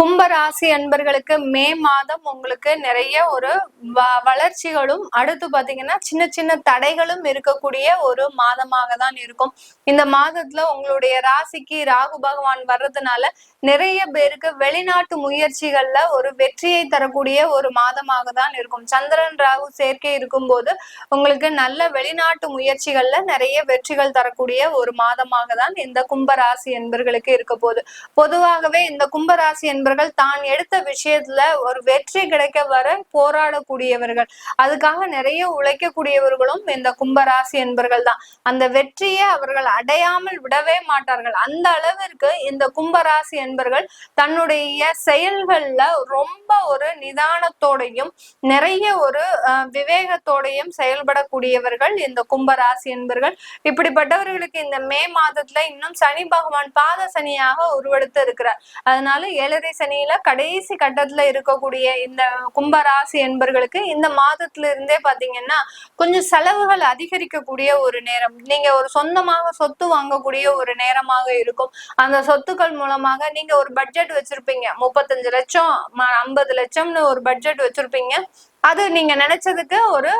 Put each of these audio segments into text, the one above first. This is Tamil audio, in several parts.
கும்பராசி அன்பர்களுக்கு மே மாதம் உங்களுக்கு நிறைய ஒரு வ- வளர்ச்சிகளும் அடுத்து பாத்தீங்கன்னா சின்ன சின்ன தடைகளும் இருக்கக்கூடிய ஒரு மாதமாக தான் இருக்கும். இந்த மாதத்துல உங்களுடைய ராசிக்கு ராகு பகவான் வர்றதுனால நிறைய பேருக்கு வெளிநாட்டு முயற்சிகள்ல ஒரு வெற்றியை தரக்கூடிய ஒரு மாதமாக தான் இருக்கும். சந்திரன் ராகு சேர்க்கை இருக்கும்போது உங்களுக்கு நல்ல வெளிநாட்டு முயற்சிகள்ல நிறைய வெற்றிகள் தரக்கூடிய ஒரு மாதமாக தான் இந்த கும்பராசி என்பர்களுக்கு இருக்க போகுது. பொதுவாகவே இந்த கும்பராசி போன்றவர்கள் தான் எடுத்த விஷயத்துல ஒரு வெற்றி கிடைக்க வர போராடக்கூடியவர்கள். அதுக்காக நிறைய உழைக்கக்கூடியவர்களும் இந்த கும்பராசி என்பர்கள் தான். அந்த வெற்றியை அவர்கள் அடையாமல் விடவே மாட்டார்கள். அந்த அளவிற்கு இந்த கும்பராசி என்பர்கள் தன்னுடைய செயல்கள்ல ரொம்ப ஒரு நிதானத்தோடையும் நிறைய ஒரு விவேகத்தோடையும் செயல்படக்கூடியவர்கள் இந்த கும்பராசி என்பர்கள். இப்படிப்பட்டவர்களுக்கு இந்த மே மாதத்துல இன்னும் சனி பகவான் பாத சனியாக உருவெடுத்து இருக்கிறார். அதனால ஏழரை சனியில கடைசி கட்டத்துல இருக்கக்கூடிய இந்த கும்பராசி என்பர்களுக்கு இந்த மாதத்துல இருந்தே பாத்தீங்கன்னா கொஞ்சம் செலவுகள் அதிகரிக்கக்கூடிய ஒரு நேரம். நீங்க ஒரு சொந்தமாக சொத்து வாங்கக்கூடிய ஒரு நேரமாக இருக்கும். அந்த சொத்துக்கள் மூலமாக நீங்க ஒரு பட்ஜெட் வச்சிருப்பீங்க. முப்பத்தஞ்சு லட்சம் ஐம்பது லட்சம்னு ஒரு பட்ஜெட் வச்சிருப்பீங்க. அது நீங்க நினைச்சதுக்கு ஒரு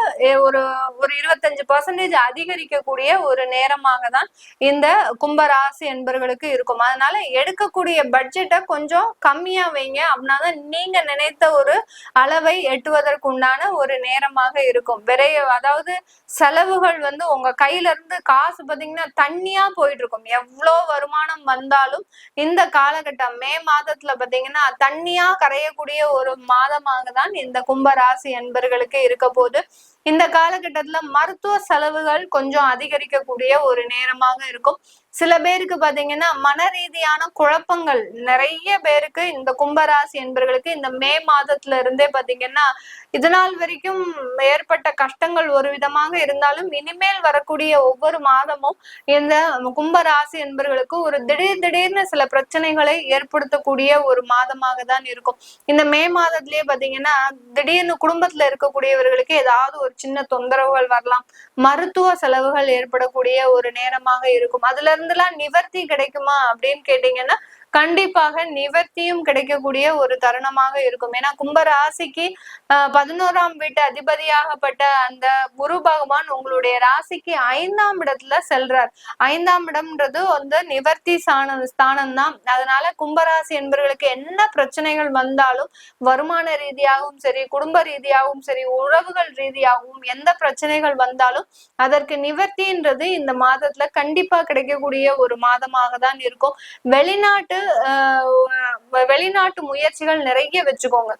ஒரு ஒரு இருபத்தஞ்சு பர்சன்டேஜ் அதிகரிக்கக்கூடிய ஒரு நேரமாக தான் இந்த கும்பராசி என்பவர்களுக்கு இருக்கும். அதனால எடுக்கக்கூடிய பட்ஜெட்டை கொஞ்சம் கம்மியா வைங்க அப்படின்னாதான் நீங்க நினைத்த ஒரு அளவை எட்டுவதற்கு உண்டான ஒரு நேரமாக இருக்கும். விரைய அதாவது செலவுகள் வந்து உங்க கையில இருந்து காசு பாத்தீங்கன்னா தண்ணியா போயிட்டு இருக்கும் எவ்வளோ வருமானம் வந்தாலும் இந்த காலகட்டம் மே மாதத்துல பாத்தீங்கன்னா தண்ணியா கரையக்கூடிய ஒரு மாதமாக தான் இந்த கும்பராசி என்பர்களுக்கு இருக்க போது இந்த காலகட்டத்துல மருத்துவ செலவுகள் கொஞ்சம் அதிகரிக்கக்கூடிய ஒரு நேரமாக இருக்கும். சில பேருக்கு பாத்தீங்கன்னா மன ரீதியான குழப்பங்கள் நிறைய பேருக்கு இந்த கும்பராசி என்பர்களுக்கு இந்த மே மாதத்துல இருந்தே பாத்தீங்கன்னா இதனால் வரைக்கும் ஏற்பட்ட கஷ்டங்கள் ஒரு விதமாக இருந்தாலும் இனிமேல் வரக்கூடிய ஒவ்வொரு மாதமும் இந்த கும்பராசி என்பர்களுக்கு ஒரு திடீர் திடீர்னு சில பிரச்சனைகளை ஏற்படுத்தக்கூடிய ஒரு மாதமாக தான் இருக்கும். இந்த மே மாதத்திலேயே பாத்தீங்கன்னா திடீர்னு குடும்பத்துல இருக்கக்கூடியவர்களுக்கு ஏதாவது ஒரு சின்ன தொந்தரவுகள் வரலாம். மருத்துவ செலவுகள் ஏற்படக்கூடிய ஒரு நேரமாக இருக்கும். அதுல இருந்துலாம் நிவர்த்தி கிடைக்குமா அப்படின்னு கேட்டீங்கன்னா கண்டிப்பாக நிவர்த்தியும் கிடைக்கக்கூடிய ஒரு தருணமாக இருக்கும். ஏன்னா கும்ப ராசிக்கு பதினோராம் வீட்டு அதிபதியாகப்பட்ட அந்த குரு பகவான் உங்களுடைய ராசிக்கு ஐந்தாம் இடத்துல செல்றார். ஐந்தாம் இடம்ன்றது வந்து நிவர்த்தி சாணம் ஸ்தானம் தான் அதனால கும்பராசி என்பவர்களுக்கு என்ன பிரச்சனைகள் வந்தாலும் வருமான ரீதியாகவும் சரி குடும்ப ரீதியாகவும் சரி உறவுகள் ரீதியாகவும் எந்த பிரச்சனைகள் வந்தாலும் அதற்கு நிவர்த்தின்றது இந்த மாதத்துல கண்டிப்பா கிடைக்கக்கூடிய ஒரு மாதமாக தான் இருக்கும். வெளிநாட்டு வெளிநாட்டு முயற்சிகள் நிறைய வச்சுக்கோங்க.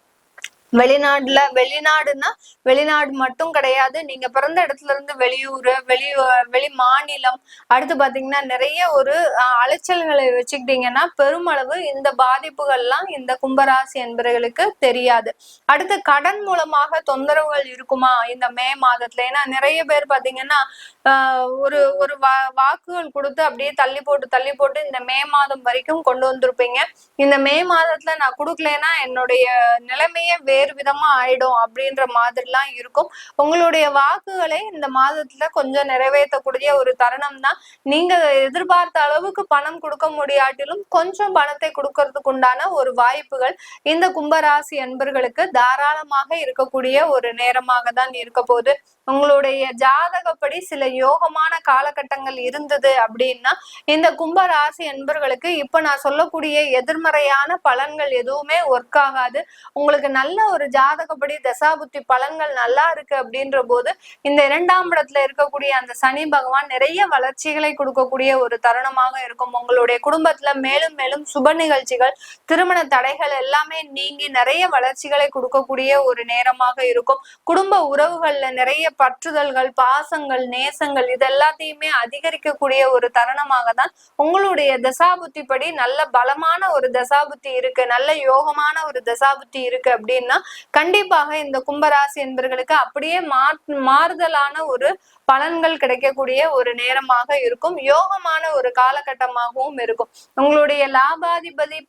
வெளிநாடுல வெளிநாடுன்னா வெளிநாடு மட்டும் கிடையாது. நீங்க பிறந்த இடத்துல இருந்து வெளியூர் வெளி வெளி மாநிலம் அடுத்து பாத்தீங்கன்னா நிறைய ஒரு அலைச்சல்களை வச்சுக்கிட்டீங்கன்னா பெருமளவு இந்த பாதிப்புகள்லாம் இந்த கும்பராசி என்பவர்களுக்கு தெரியாது. அடுத்து கடன் மூலமாக தொந்தரவுகள் இருக்குமா? இந்த மே மாதத்துல. ஏன்னா நிறைய பேர் பாத்தீங்கன்னா ஆஹ், ஒரு ஒரு வா வாக்குகள் கொடுத்து அப்படியே தள்ளி போட்டு தள்ளி போட்டு இந்த மே மாதம் வரைக்கும் கொண்டு வந்திருப்பீங்க. இந்த மே மாதத்துல நான் கொடுக்கலன்னா என்னுடைய நிலைமையே வேறு விதமா ஆயிடும் அப்படின்ற மாதிரிலாம் இருக்கும். உங்களுடைய வாக்குகளை இந்த மாதத்துல கொஞ்சம் நிறைவேற்றக்கூடிய ஒரு தருணம் தான் நீங்க எதிர்பார்த்த அளவுக்கு பணம் கொடுக்க முடியாட்டிலும் கொஞ்சம் பணத்தை கொடுக்கறதுக்கு உண்டான ஒரு வாய்ப்புகள் இந்த கும்பராசி அன்பர்களுக்கு தாராளமாக இருக்கக்கூடிய ஒரு நேரமாக தான் இருக்க போகுது. உங்களுடைய ஜாதகப்படி சில யோகமான காலகட்டங்கள் இருந்தது அப்படின்னா இந்த கும்பராசி என்பர்களுக்கு இப்ப நான் சொல்லக்கூடிய எதிர்மறையான பலன்கள் எதுவுமே ஒர்க் ஆகாது. உங்களுக்கு நல்ல ஒரு ஜாதகப்படி தசாபுத்தி பலன்கள் நல்லா இருக்கு அப்படின்ற போது இந்த இரண்டாம் இடத்துல இருக்கக்கூடிய அந்த சனி பகவான் நிறைய வளர்ச்சிகளை கொடுக்கக்கூடிய ஒரு தருணமாக இருக்கும். உங்களுடைய குடும்பத்துல மேலும் மேலும் சுப நிகழ்ச்சிகள் திருமண தடைகள் எல்லாமே நீங்கி நிறைய வளர்ச்சிகளை கொடுக்கக்கூடிய ஒரு நேரமாக இருக்கும். குடும்ப உறவுகள்ல நிறைய பற்றுதல்கள் பாசங்கள் நேசங்கள் இது எல்லாத்தையுமே அதிகரிக்கக்கூடிய ஒரு தருணமாக தான் உங்களுடைய தசாபுத்தி படி நல்ல பலமான ஒரு தசாபுத்தி இருக்கு நல்ல யோகமான ஒரு தசாபுத்தி இருக்கு அப்படின்னா கண்டிப்பாக இந்த கும்பராசி என்பவர்களுக்கு அப்படியே மா மாறுதலான ஒரு பலன்கள் கிடைக்கக்கூடிய ஒரு நேரமாக இருக்கும். யோகமான ஒரு காலகட்டமாகவும் இருக்கும். உங்களுடைய லாபாதிபதி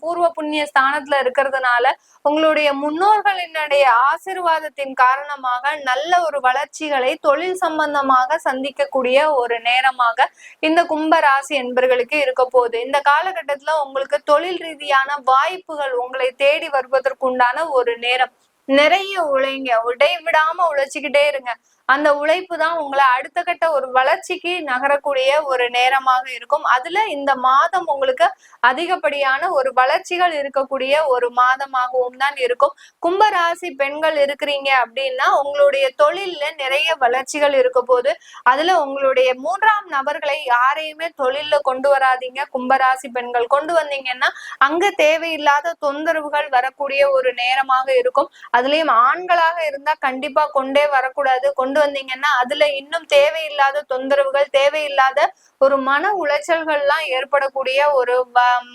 பூர்வ புண்ணிய ஸ்தானத்துல இருக்கிறதுனால உங்களுடைய முன்னோர்களினுடைய ஆசிர்வாதத்தின் காரணமாக நல்ல ஒரு வளர்ச்சிகளை தொழில் சம்பந்தமாக சந்திக்கக்கூடிய ஒரு நேரமாக இந்த கும்பராசி என்பர்களுக்கு இருக்க போகுது. இந்த காலகட்டத்துல உங்களுக்கு தொழில் ரீதியான வாய்ப்புகள் உங்களை தேடி வருவதற்குண்டான ஒரு நேரம். நிறைய உழைங்க. உடை விடாம உழைச்சிக்கிட்டே இருங்க. அந்த உழைப்பு தான் உங்களை அடுத்த கட்ட ஒரு வளர்ச்சிக்கு நகரக்கூடிய ஒரு நேரமாக இருக்கும். அதுல இந்த மாதம் உங்களுக்கு அதிகப்படியான ஒரு வளர்ச்சிகள் இருக்கக்கூடிய ஒரு மாதமாகவும் தான் இருக்கும். கும்பராசி பெண்கள் இருக்கிறீங்க அப்படின்னா உங்களுடைய தொழில்ல நிறைய வளர்ச்சிகள் இருக்க போது அதுல உங்களுடைய மூன்றாம் நபர்களை யாரையுமே தொழில்ல கொண்டு வராதீங்க. கும்பராசி பெண்கள் கொண்டு வந்தீங்கன்னா அங்க தேவையில்லாத தொந்தரவுகள் வரக்கூடிய ஒரு நேரமாக இருக்கும். அதுலயும் ஆண்களாக இருந்தா கண்டிப்பா கொண்டே வரக்கூடாது. கொண்டு வந்தீங்கன்னா அதுல இன்னும் தேவையில்லாத தொந்தரவுகள் தேவையில்லாத ஒரு மன உளைச்சல்கள்லாம் ஏற்படக்கூடிய ஒரு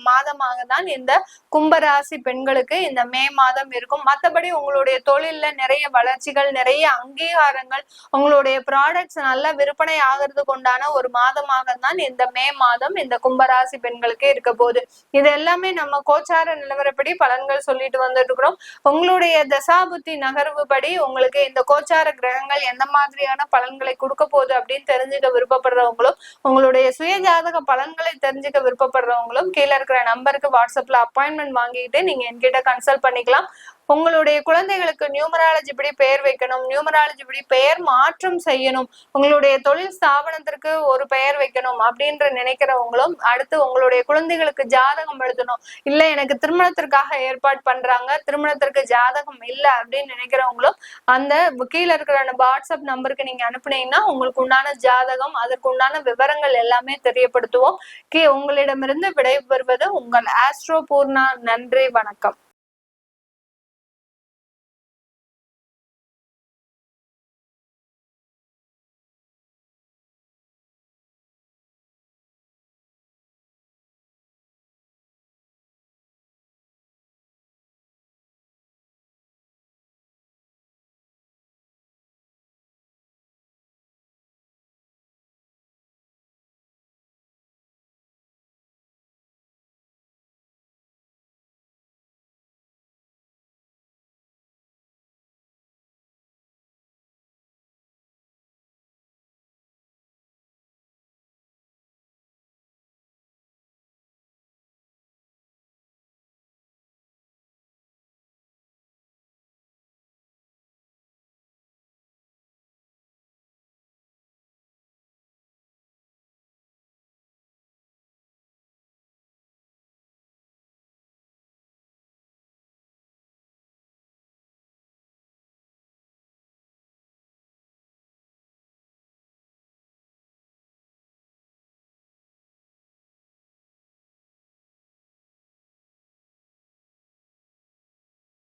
மாதமாக தான் இந்த கும்பராசி பெண்களுக்கு இந்த மே மாதம் இருக்கும். மற்றபடி உங்களுடைய தொழில்ல நிறைய வளர்ச்சிகள் நிறைய அங்கீகாரங்கள் உங்களுடைய ப்ராடக்ட்ஸ் நல்லா விற்பனை ஆகிறது கொண்டான ஒரு மாதமாக தான் இந்த மே மாதம் இந்த கும்பராசி பெண்களுக்கு இருக்க போகுது. இது எல்லாமே நம்ம கோச்சார நிலவரப்படி பலன்கள் சொல்லிட்டு வந்துட்டு இருக்கிறோம் உங்களுடைய தசாபுத்தி நகர்வு படி உங்களுக்கு இந்த கோச்சார கிரகங்கள் எந்த மாதிரியான பலன்களை கொடுக்க போகுது அப்படின்னு தெரிஞ்சுக்க விருப்பப்படுறவங்களும் உங்களுடைய சுய ஜாதக பலன்களை தெரிஞ்சுக்க விருப்பப்படுறவங்களும் கீழே இருக்கிற நம்பருக்கு வாட்ஸ்அப்ல அப்பாயின்மெண்ட் வாங்கிட்டு நீங்க என்கிட்ட கன்சல்ட் பண்ணிக்கலாம். உங்களுடைய குழந்தைகளுக்கு நியூமராலஜி படி பெயர் வைக்கணும் நியூமராலஜி படி பெயர் மாற்றம் செய்யணும் உங்களுடைய தொழில் ஸ்தாபனத்திற்கு ஒரு பெயர் வைக்கணும் அப்படின்ற நினைக்கிறவங்களும் அடுத்து உங்களுடைய குழந்தைகளுக்கு ஜாதகம் எழுதணும். இல்ல எனக்கு திருமணத்திற்காக ஏற்பாடு பண்றாங்க திருமணத்திற்கு ஜாதகம் இல்லை அப்படின்னு நினைக்கிறவங்களும் அந்த கீழே இருக்கிற வாட்ஸ்அப் நம்பருக்கு நீங்க அனுப்புனீங்கன்னா உங்களுக்கு உண்டான ஜாதகம் அதற்கு உண்டான விவரங்கள் எல்லாமே தெரியப்படுத்துவோம். கே உங்களிடமிருந்து விடைபெறுவது உங்கள் ஆஸ்ட்ரோ பூர்ணா. நன்றி வணக்கம்.